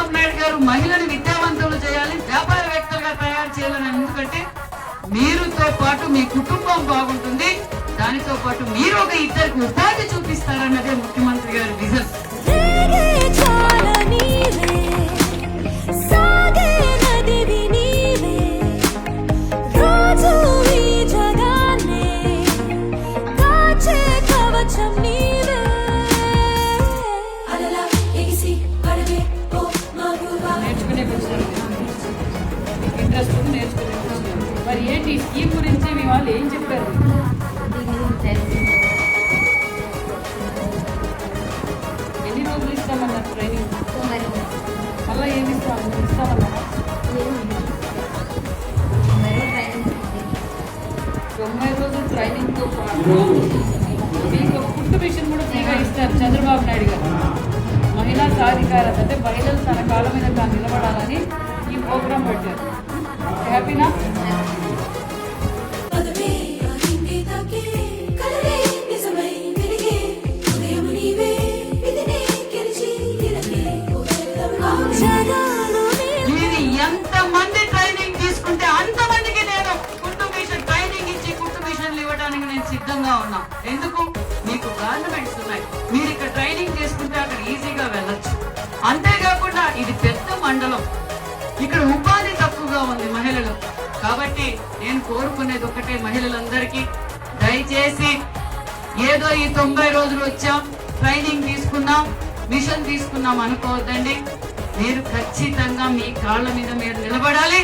చంద్రబాబు నాయుడు గారు మహిళలు విద్యావంతులు చేయాలి వ్యాపారవేత్తలుగా తయారు చేయాలని ఎందుకంటే మీరుతో పాటు మీ కుటుంబం బాగుంటుంది. దానితో పాటు మీరు ఒక ఇద్దరికి ఉపాధి చూపిస్తారన్నదే ముఖ్యమంత్రి గారి విజన్. రేగే ఇంట్రెస్ట్ ఉంది నేర్చుకునే మరి ఏంటి? స్కీమ్ గురించి మీ వాళ్ళు ఏం చెప్పారు? ఎన్ని రోజులు ఇస్తామన్నారు ట్రైనింగ్ మళ్ళీ ఏమి ఇస్తాము ఇస్తామన్నారా తొంభై రోజులు ట్రైనింగ్తో పాటు మీకు ఫుడ్ మిషన్ కూడా ఫ్రీగా ఇస్తారు చంద్రబాబు నాయుడు గారు. మహిళా సాధికారత అంటే మహిళలు తన కాలం మీద తాను నిలబడాలని ఈ ప్రోగ్రాం పెట్టారు. హ్యాపీనా ఎంతమంది ట్రైనింగ్ తీసుకుంటే అంత మందికి నేను కుట్టు మిషన్ ట్రైనింగ్ ఇచ్చి కుట్టు మిషన్లు ఇవ్వడానికి నేను సిద్ధంగా ఉన్నా. ఎందుకు? మీకు గవర్నమెంట్స్ ఉన్నాయి. మీరు ఇక్కడ ట్రైనింగ్ తీసుకుంటే అక్కడ ఈజీగా వెళ్ళొచ్చు. అంతేకాకుండా ఇది పెద్ద మండలం. ఇక్కడ ఉపాధి నేను కోరుకునేది ఒకటే మహిళలందరికీ. దయచేసి ఏదో ఈ తొంభై రోజులు వచ్చాం ట్రైనింగ్ తీసుకున్నాం మిషన్ తీసుకున్నాం అనుకోవద్దండి. మీరు ఖచ్చితంగా మీ కాళ్ళ మీద మీరు నిలబడాలి.